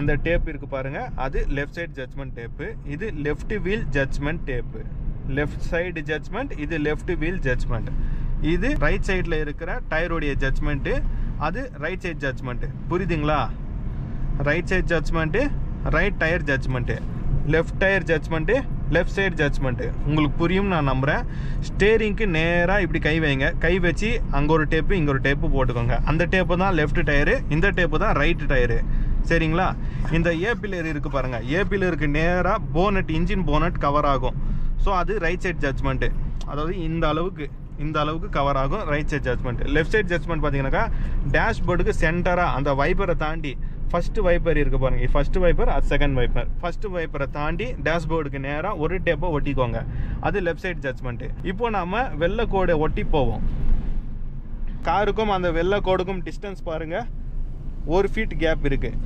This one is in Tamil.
அந்த டேப் இருக்குது பாருங்கள் அது லெஃப்ட் சைடு ஜட்ஜ்மெண்ட் டேப்பு இது left wheel judgement tape left side judgement இது லெஃப்ட் வீல் ஜட்ஜ்மெண்ட் இது ரைட் சைடில் இருக்கிற டயருடைய ஜட்ஜ்மெண்ட்டு அது ரைட் சைடு ஜட்ஜ்மெண்ட்டு புரியுதுங்களா? Right side judgement right tyre judgement left tyre judgement left side judgement உங்களுக்கு புரியும் நான் நம்புகிறேன் ஸ்டேரிங்க்கு நேராக இப்படி கை வைங்க. கை வச்சு அங்கே ஒரு டேப்பு இங்கே ஒரு டேப்பு போட்டுக்கோங்க. அந்த டேப்பு தான் லெஃப்ட் டயரு இந்த டேப்பு தான் ரைட்டு டயரு சரிங்களா? இந்த ஏ பில்லர் இருக்குது பாருங்கள் ஏ பில்லருக்கு நேராக போனட் இன்ஜின் போனட் கவர் ஆகும். ஸோ அது ரைட் சைட் ஜட்ஜ்மெண்ட்டு அதாவது இந்த அளவுக்கு இந்த அளவுக்கு கவர் ஆகும் right side judgement left side judgement பார்த்தீங்கன்னாக்கா டேஷ்போர்டுக்கு சென்டராக அந்த வைப்பரை தாண்டி ஃபஸ்ட்டு வைப்பர் இருக்குது பாருங்கள் ஃபஸ்ட்டு வைப்பர் அது செகண்ட் வைப்பர் ஃபஸ்ட்டு வைப்பரை தாண்டி டேஷ்போர்டுக்கு நேராக ஒரு டேப்பை ஒட்டிக்கோங்க. அது லெஃப்ட் சைட் ஜட்ஜ்மெண்ட்டு இப்போ நாம் வெள்ளை கோடை ஒட்டி போவோம். காருக்கும் அந்த வெள்ளை கோடுக்கும் டிஸ்டன்ஸ் பாருங்கள் ஒரு ஃபீட் கேப் இருக்குது